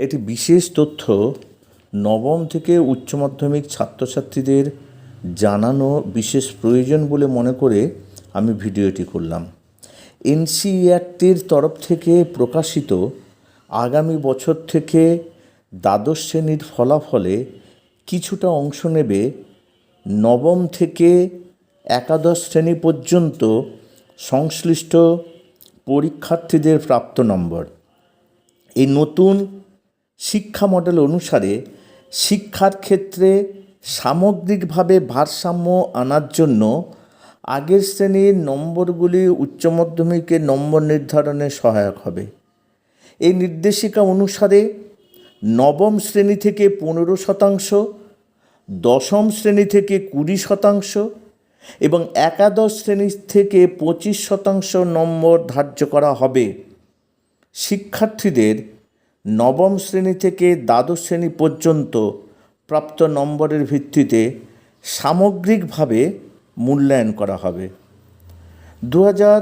একটি বিশেষ তথ্য নবম থেকে উচ্চ মাধ্যমিক ছাত্রছাত্রীদের জানানো বিশেষ প্রয়োজন বলে মনে করে আমি ভিডিওটি করলাম। এনসিইআরটির তরফ থেকে প্রকাশিত আগামী বছর থেকে দ্বাদশ শ্রেণির ফলাফলে কিছুটা অংশ নেবে নবম থেকে একাদশ শ্রেণি পর্যন্ত সংশ্লিষ্ট পরীক্ষার্থীদের প্রাপ্ত নম্বর। এই নতুন শিক্ষা মডেল অনুসারে শিক্ষার ক্ষেত্রে সামগ্রিকভাবে ভারসাম্য আনার জন্য আগের শ্রেণির নম্বরগুলি উচ্চ মাধ্যমিকের নম্বর নির্ধারণে সহায়ক হবে। এই নির্দেশিকা অনুসারে নবম শ্রেণি থেকে পনেরো শতাংশ, দশম শ্রেণি থেকে কুড়ি শতাংশ এবং একাদশ শ্রেণি থেকে পঁচিশ শতাংশ নম্বর ধার্য করা হবে। শিক্ষার্থীদের নবম শ্রেণি থেকে দ্বাদশ শ্রেণি পর্যন্ত প্রাপ্ত নম্বরের ভিত্তিতে সামগ্রিকভাবে মূল্যায়ন করা হবে। দু হাজার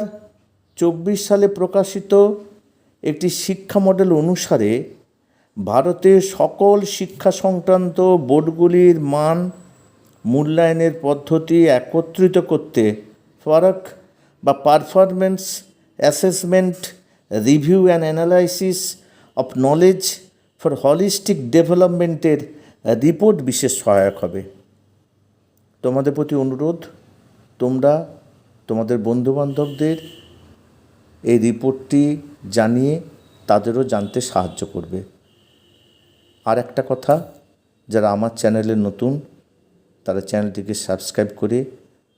চব্বিশ সালে প্রকাশিত একটি শিক্ষা মডেল অনুসারে ভারতের সকল শিক্ষা সংক্রান্ত বোর্ডগুলির মান মূল্যায়নের পদ্ধতি একত্রিত করতে ফারাক বা performance assessment, review and analysis of knowledge for holistic ডেভেলপমেন্টের রিপোর্ট বিশেষ সহায়ক হবে। তোমাদের প্রতি অনুরোধ, তোমরা, তোমাদের বন্ধুবান্ধবদের এই রিপোর্টটি জানিয়ে তাদেরও জানতে সাহায্য করবে। আর একটা কথা, যারা আমার চ্যানেলে নতুন, তারা চ্যানেলটিকে সাবস্ক্রাইব করে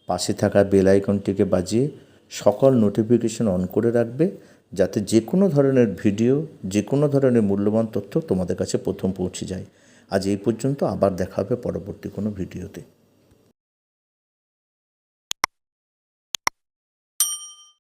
পাশে থাকা বেল আইকনটিকে বাজিয়ে সকল নোটিফিকেশন অন করে রাখবে। যাতে যে কোনো ধরনের ভিডিও, যে কোনো ধরনের মূল্যবান তথ্য তোমাদের কাছে প্রথম পৌঁছে যায়। আজ এই পর্যন্ত আবার দেখা হবে পরবর্তী কোনো ভিডিওতে।